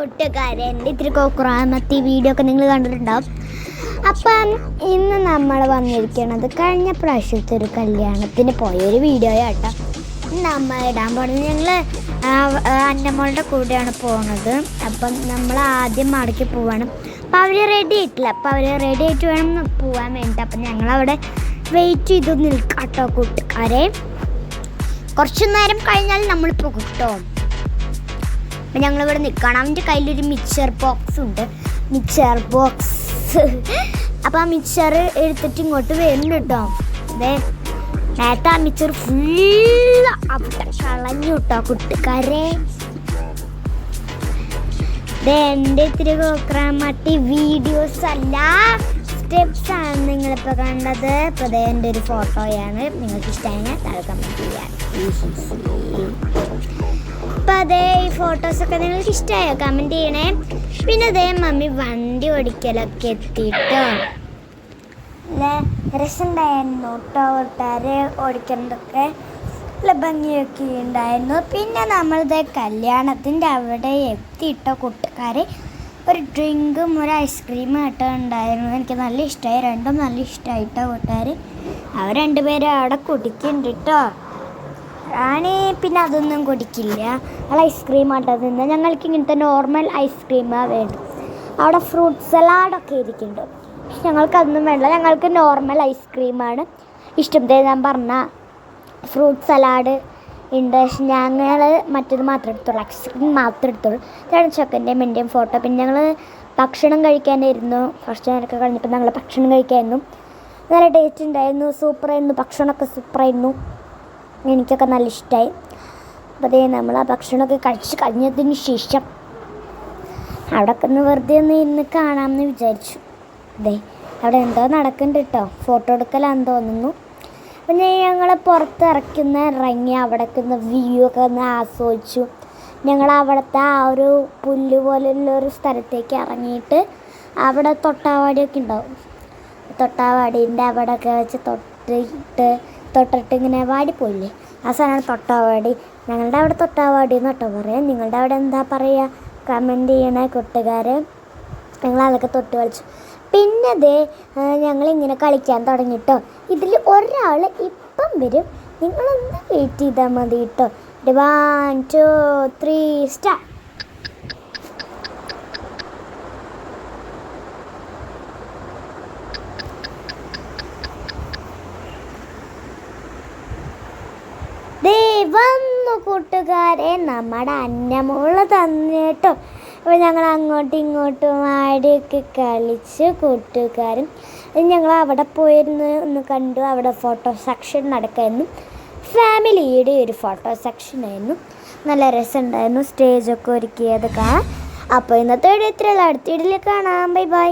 കൂട്ടുകാരെ എന്റെ ഇത്തിരി കൊക്കുറാമത്തി വീഡിയോ ഒക്കെ നിങ്ങൾ കണ്ടിട്ടുണ്ടാവും. അപ്പം ഇന്ന് നമ്മൾ വന്നിരിക്കുന്നത് കഴിഞ്ഞ പ്രാവശ്യത്തെ ഒരു കല്യാണത്തിന് പോയൊരു വീഡിയോ ആട്ടോ നമ്മൾ ഇടാൻ പോകുന്നത് ഞങ്ങൾ അന്നമ്മളുടെ കൂടെയാണ് പോണത്. അപ്പം നമ്മൾ ആദ്യം മടക്കി പോവാണ്. അപ്പം അവർ റെഡി ആയിട്ടില്ല. അപ്പം അവർ റെഡി ആയിട്ട് വേണം പോവാൻ വേണ്ടിയിട്ട് അപ്പം ഞങ്ങളവിടെ വെയിറ്റ് ചെയ്ത് നിൽക്കാട്ടോ കൂട്ടുകാരെ. കുറച്ചു നേരം കഴിഞ്ഞാൽ നമ്മൾ പോകും കേട്ടോ അപ്പം ഞങ്ങളിവിടെ നിൽക്കണം അവന്റെ കയ്യിലൊരു മിക്സർ ബോക്സ് ഉണ്ട്. മിക്സർ ബോക്സ് അപ്പോൾ ആ മിക്സർ എടുത്തിട്ട് ഇങ്ങോട്ട് വരുന്നുണ്ട് കേട്ടോ. അതെ നേരത്തെ ആ മിക്സർ ഫുള്ള് അവിടെ കളഞ്ഞു കേട്ടോ കുട്ടിക്കാരെ. എന്റെ ഇത്തിരി കോക്രാമട്ടി വീഡിയോസ് അല്ല. സ്റ്റെപ്സ് ആണ് നിങ്ങളിപ്പോൾ കണ്ടത്. ഇപ്പോൾ എന്റെ ഒരു ഫോട്ടോയാണ്. നിങ്ങൾക്ക് ഇഷ്ടമായ താഴെ കമന്റ് ചെയ്യാൻ അപ്പം അതേ ഈ ഫോട്ടോസൊക്കെ നിങ്ങൾക്ക് ഇഷ്ടമായോ കമന്റ് ചെയ്യണേ. പിന്നെ അതേ മമ്മി വണ്ടി ഓടിക്കലൊക്കെ എത്തിയിട്ടോ അല്ലേ രസമുണ്ടായിരുന്നു കേട്ടോ ഒട്ടാരെ ഓടിക്കുന്നതൊക്കെ. നല്ല ഭംഗിയൊക്കെ ഉണ്ടായിരുന്നു. പിന്നെ നമ്മളിത് കല്യാണത്തിന്റെ അവിടെ എത്തിയിട്ടോ കൂട്ടുകാരെ. ഒരു ഡ്രിങ്കും ഒരു ഐസ്ക്രീമും ആട്ടോ ഉണ്ടായിരുന്നു എനിക്ക് നല്ല ഇഷ്ടമായി രണ്ടും നല്ല ഇഷ്ടമായിട്ടോ കൂട്ടുകാർ അവർ രണ്ടുപേരും അവിടെ കുടിക്കുന്നുണ്ട് കേട്ടോ റാണി പിന്നെ അതൊന്നും കുടിക്കില്ല. അവൾ ഐസ്ക്രീം ആട്ടോ തിന്നാൽ ഞങ്ങൾക്ക് ഇങ്ങനത്തെ നോർമൽ ഐസ്ക്രീമാണ് വേണ്ടത്. അവിടെ ഫ്രൂട്ട് സലാഡൊക്കെ ഇരിക്കുന്നുണ്ട്. പക്ഷെ ഞങ്ങൾക്ക് അതൊന്നും വേണ്ട. ഞങ്ങൾക്ക് നോർമൽ ഐസ്ക്രീമാണ് ഇഷ്ടം. ഞാൻ പറഞ്ഞ ഫ്രൂട്ട് സലാഡ് പക്ഷെ ഞങ്ങൾ മറ്റേത് മാത്രമേ എടുത്തുള്ളൂ. ഐസ്ക്രീം മാത്രമേ എടുത്തുള്ളൂ. ഇതാണ് ചെക്കന്റെയും എന്റെയും ഫോട്ടോ പിന്നെ ഞങ്ങൾ ഭക്ഷണം കഴിക്കാനായിരുന്നു ഫസ്റ്റ് നേരമൊക്കെ കഴിഞ്ഞപ്പോൾ ഞങ്ങൾ ഭക്ഷണം കഴിക്കായിരുന്നു. നല്ല ടേസ്റ്റ് ഉണ്ടായിരുന്നു. സൂപ്പറായിരുന്നു ഭക്ഷണമൊക്കെ സൂപ്പറായിരുന്നു എനിക്കൊക്കെ നല്ല ഇഷ്ടമായി അപ്പോൾ അതേ നമ്മൾ ആ ഭക്ഷണമൊക്കെ കഴിച്ച് കഴിഞ്ഞതിന് ശേഷം അവിടെ ഒക്കെ ഒന്ന് വെറുതെ ഒന്ന് ഇന്ന് കാണാമെന്ന് വിചാരിച്ചു. അതെ അവിടെ എന്തോ നടക്കുന്നുണ്ട് കേട്ടോ ഫോട്ടോ എടുക്കലാന്ന് തോന്നുന്നു. പിന്നെ ഞങ്ങൾ പുറത്തിറക്കുന്ന ഇറങ്ങി അവിടേക്ക് ഒന്ന് വ്യൂ ഒക്കെ ഒന്ന് ആസ്വദിച്ചു. ഞങ്ങൾ അവിടുത്തെ ആ ഒരു പുല്ല് പോലെയുള്ള ഒരു സ്ഥലത്തേക്ക് ഇറങ്ങിയിട്ട് അവിടെ തൊട്ടാവാടിയൊക്കെ ഉണ്ടാവും. തൊട്ടാവാടീന്റെ അവിടെയൊക്കെ വെച്ച് തൊട്ടിട്ട് തൊട്ടിട്ട് ഇങ്ങനെ വാടിപ്പോയില്ലേ ആ സാധനമാണ് തൊട്ടാവാടി. ഞങ്ങളുടെ അവിടെ തൊട്ടാവാടി എന്ന് പറയാം. നിങ്ങളുടെ അവിടെ എന്താ പറയുക കമന്റ് ചെയ്യണേ കൂട്ടുകാർ ഞങ്ങൾ അതൊക്കെ തൊട്ട് കളിച്ചു പിന്നെ ദേ ഞങ്ങളിങ്ങനെ കളിക്കാൻ തുടങ്ങിട്ടോ. ഇതിൽ ഒരാൾ ഇപ്പം വരും. നിങ്ങളൊന്ന് വെയിറ്റ് ചെയ്താൽ മതി കേട്ടോ വൺ ടു ത്രീ സ്റ്റാർ ദേ വന്നു കൂട്ടുകാരെ? നമ്മുടെ അന്നമോൾ തന്നിട്ടോ. അപ്പോൾ ഞങ്ങൾ അങ്ങോട്ടും ഇങ്ങോട്ടും ആടിയൊക്കെ കളിച്ച് കൂട്ടുകാരും ഞങ്ങൾ അവിടെ പോയിരുന്ന് ഒന്ന് കണ്ടു. അവിടെ ഫോട്ടോ സെക്ഷൻ നടക്കായിരുന്നു. ഫാമിലിയുടെ ഒരു ഫോട്ടോ സെക്ഷൻ ആയിരുന്നു. നല്ല രസമുണ്ടായിരുന്നു. സ്റ്റേജൊക്കെ ഒരുക്കിയത് കാണാം അപ്പോൾ ഇന്നത്തെ വീഡിയോ ഇത്രയുള്ള അടുത്ത വീഡിയോയിൽ കാണാം. Bye bye